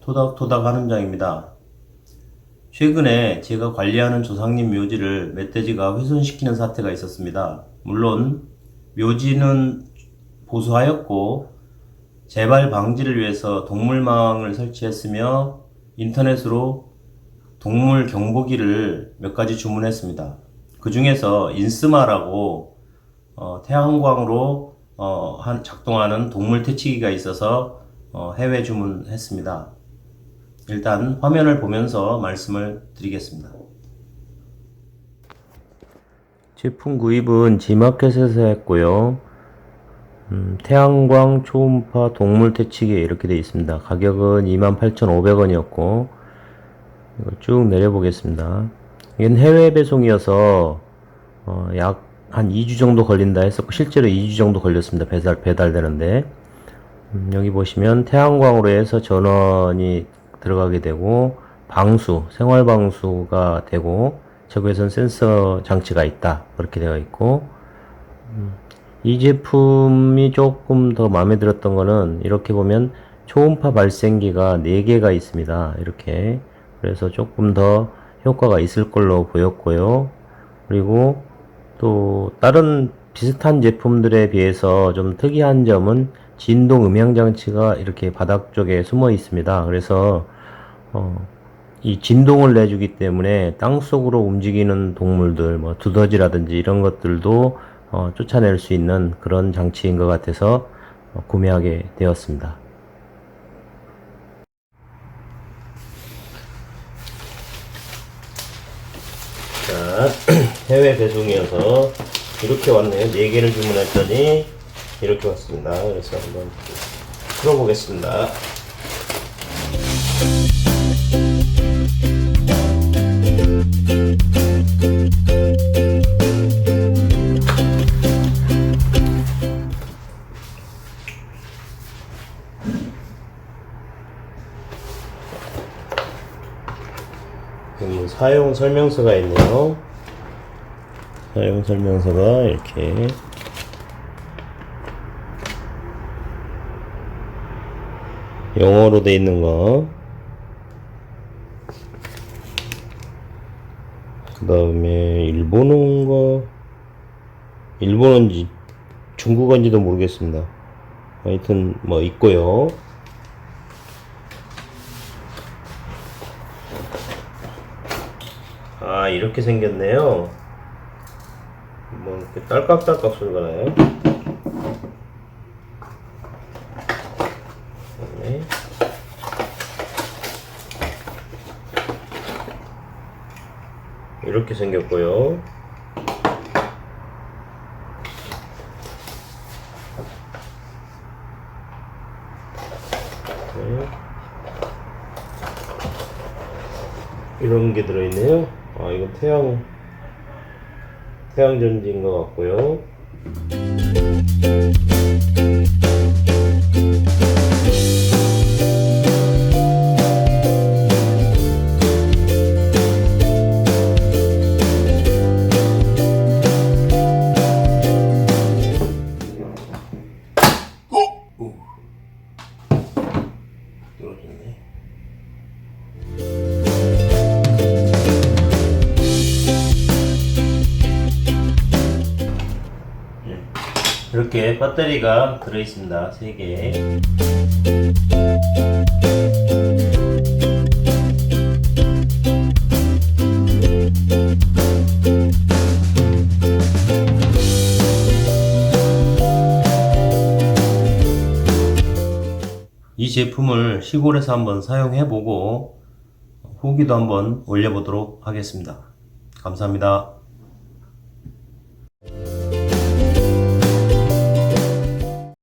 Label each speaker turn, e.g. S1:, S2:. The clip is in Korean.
S1: 토닥토닥 하는 장입니다. 최근에 제가 관리하는 조상님 묘지를 멧돼지가 훼손시키는 사태가 있었습니다. 물론 묘지는 보수하였고 재발 방지를 위해서 동물망을 설치했으며 인터넷으로 동물 경보기를 몇 가지 주문했습니다. 그 중에서 인스마라고 어, 태양광으로 어, 한- 작동하는 동물 퇴치기가 있어서 어, 해외 주문했습니다. 일단 화면을 보면서 말씀을 드리겠습니다. 제품 구입은 G마켓에서 했고요. 음, 태양광 초음파 동물 퇴치기 이렇게 되어 있습니다. 가격은 28,500원이었고 쭉 내려보겠습니다. 이건 해외 배송이어서 어, 약한 2주 정도 걸린다 했었고 실제로 2주 정도 걸렸습니다. 배달 배달되는데 음, 여기 보시면 태양광으로 해서 전원이 들어가게 되고 방수 생활 방수가 되고 저기에선 센서 장치가 있다 그렇게 되어 있고 이 제품이 조금 더 마음에 들었던 거는 이렇게 보면 초음파 발생기가 4개가 있습니다. 이렇게. 그래서 조금 더 효과가 있을 걸로 보였고요. 그리고 또 다른 비슷한 제품들에 비해서 좀 특이한 점은 진동 음향 장치가 이렇게 바닥 쪽에 숨어 있습니다. 그래서 어, 이 진동을 내주기 때문에 땅 속으로 움직이는 동물들, 뭐 두더지라든지 이런 것들도 어, 쫓아낼 수 있는 그런 장치인 것 같아서 어, 구매하게 되었습니다. 자, 해외 배송이어서 이렇게 왔네요. 4개를 주문했더니 이렇게 왔습니다. 그래서 한번 풀어보겠습니다. 음, 사용 설명서가 있네요. 사용 설명서가 이렇게 영어로 돼 있는 거. 그 다음에 일본어인가? 일본어인지 중국어인지도 모르겠습니다. 하여튼 뭐 있고요. 아 이렇게 생겼네요 뭐 이렇게 딸깍딸깍 소리가 나요 그다음에 이렇게 생겼고요 네. 이런 게 들어있네요. 아, 이거 태양, 태양전지인 것 같고요. 이렇게 배터리가 들어있습니다. 3개. 이 제품을 시골에서 한번 사용해보고 후기도 한번 올려보도록 하겠습니다. 감사합니다.